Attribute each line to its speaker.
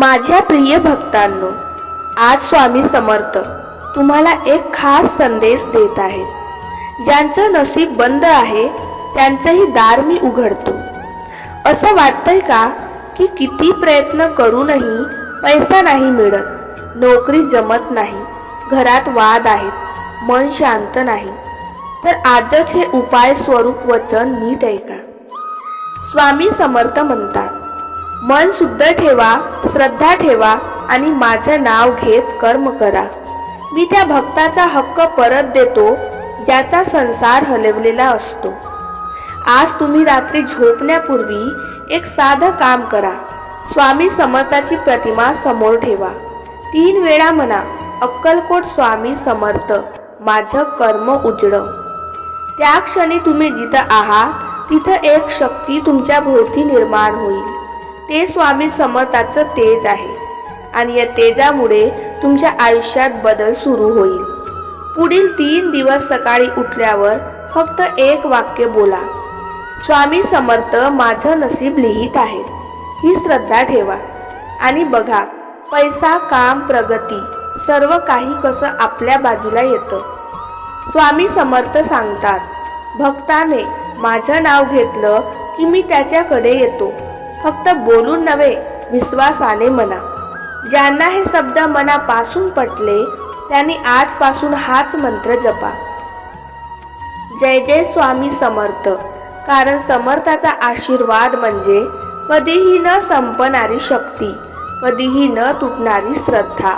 Speaker 1: माझ्या प्रिय भक्तांनो आज स्वामी समर्थ तुम्हाला एक खास संदेश देत आहेत. ज्यांचं नसीब बंद आहे त्यांचंही दार मी उघडतो. असं वाटतंय का की किती प्रयत्न करूनही पैसा नाही मिळत नोकरी जमत नाही घरात वाद आहेत मन शांत नाही. तर आजच हे उपाय स्वरूप वचन नीट ऐका. स्वामी समर्थ म्हणतात मन शुद्ध ठेवा श्रद्धा ठेवा आणि माझं नाव घेत कर्म करा. मी त्या भक्ताचा हक्क परत देतो ज्याचा संसार हलवलेला असतो. आज तुम्ही रात्री झोपण्यापूर्वी एक साधं काम करा. स्वामी समर्थाची प्रतिमा समोर ठेवा. तीन वेळा म्हणा अक्कलकोट स्वामी समर्थ माझं कर्म उजळव. त्या क्षणी तुम्ही जिथं आहात तिथं एक शक्ती तुमच्या भोवती निर्माण होईल. ते स्वामी समर्थाचं तेज आहे. आणि या तेजामुळे तुमच्या आयुष्यात बदल सुरू होईल. पुढील तीन दिवस सकाळी उठल्यावर फक्त एक वाक्य बोला. स्वामी समर्थ माझं नसीब लिहित आहे. ही श्रद्धा ठेवा. आणि बघा पैसा काम प्रगती सर्व काही कसं आपल्या बाजूला येतं. स्वामी समर्थ सांगतात भक्ताने माझं नाव घेतलं की मी त्याच्याकडे येतो. फक्त बोलून नव्हे विश्वासाने म्हणा. ज्यांना हे शब्द मनापासून पटले त्यांनी आजपासून हाच मंत्र जपा. जय जय स्वामी समर्थ. कारण समर्थाचा आशीर्वाद म्हणजे कधीही न संपणारी शक्ती कधीही न तुटणारी श्रद्धा.